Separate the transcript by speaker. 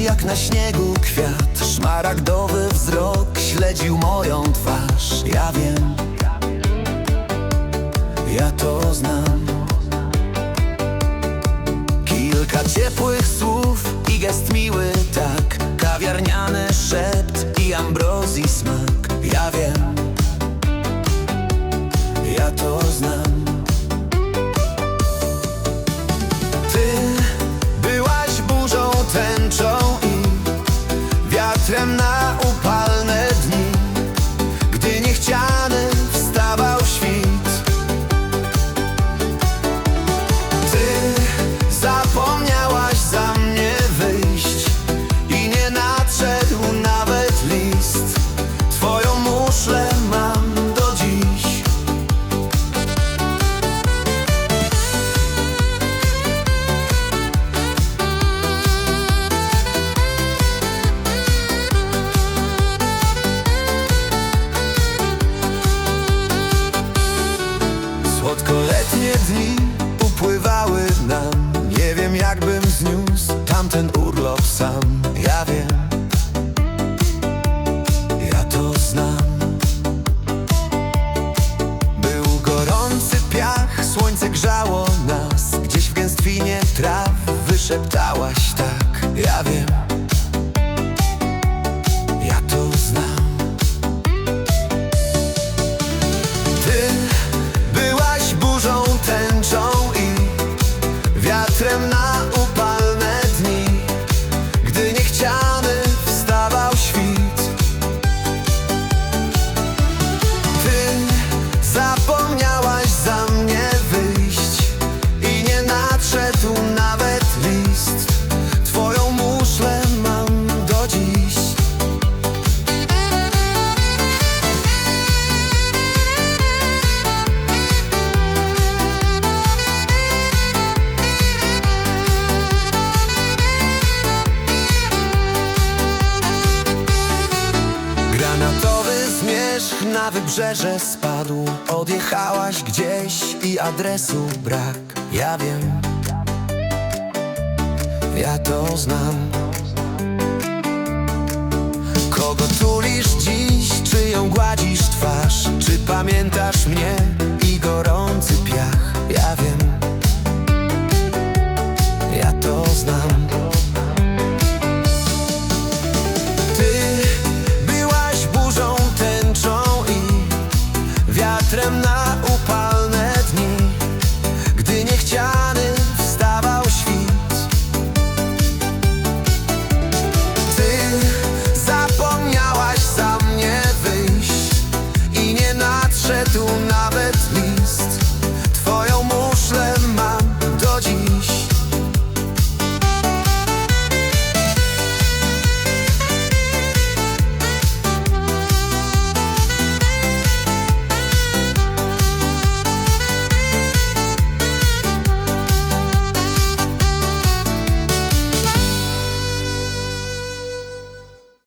Speaker 1: jak na śniegu kwiat. Szmaragdowy wzrok śledził moją twarz. Ja wiem, ja to znam. Kilka ciepłych słów i gest miły tak. Kawiarniany szept i ambrozji smak. Ja wiem, wiatrem na Słodkoletnie dni upływały nam. Nie wiem jakbym zniósł tamten urlop sam. Ja wiem, ja to znam. Był gorący piach, słońce grzało nas. Gdzieś w gęstwinie traw wyszeptałaś tak. Ja wiem, na wybrzeże spadł. Odjechałaś gdzieś i adresu brak. Ja wiem, ja to znam. Kogo tulisz dziś, czy ją gładzisz twarz? Czy pamiętasz mnie